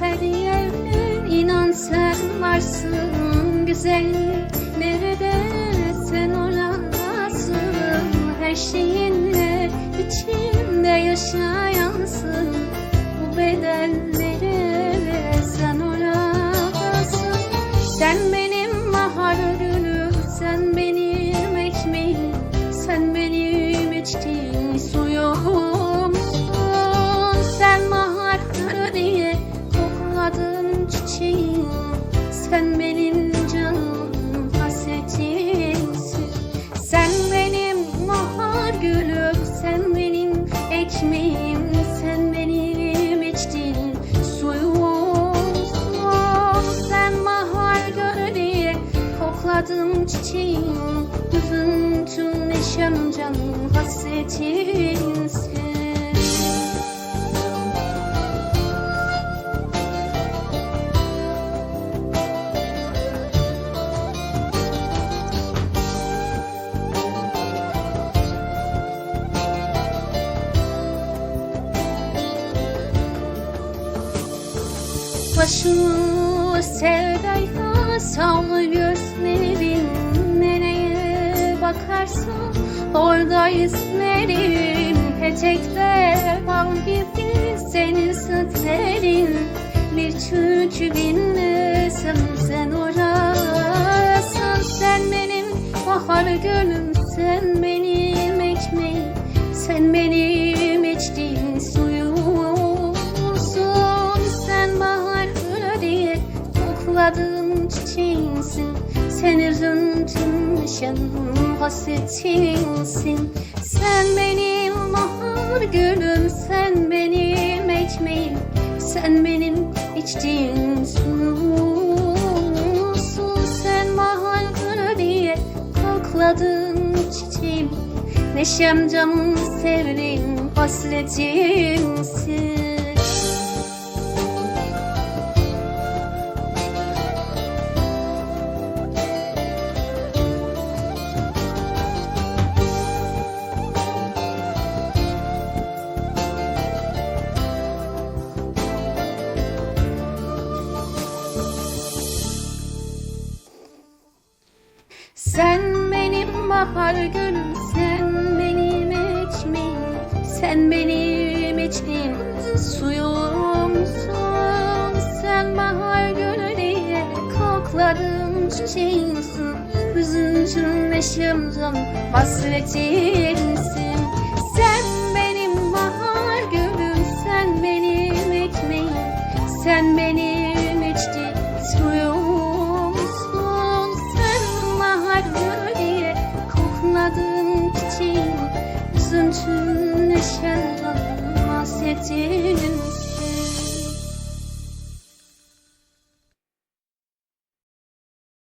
Her yerde inan sen varsın güzel nerede? Kokladım çiçeğim Üzüntüm neşem canım hasretimsin Başımı sevdayla sağlı gözlerin Nereye bakarsam orada izlerim Petekte bal gibi senin sütlerin. Bir çürük binmesem sen orasın Sen benim bahar gülüm sen benim ekmeğim Sen benim içtiğim suyumsun. Sen bahar gülü diye kokladığım çiçeğimsin Sen üzüntüm yaşanım hasretimsin Sen benim bahar gülüm Sen benim ekmeğim. Sen benim içtiğim suyumsun Sen bahar gülü diye kokladığım çiçeğim. Neşem canım sevdiğim hasretimsin bahar gülüm, sen benim ekmeğim, sen benim içtiğim suyumsun. Sen bahar gülü diye koklarım çiçeğimsin, üzüntüm neşem canım hasretimsin. Sen benim bahar gülüm, sen benim ekmeğim, sen benim çiçeğim Üzüntüm neşem hasretimsin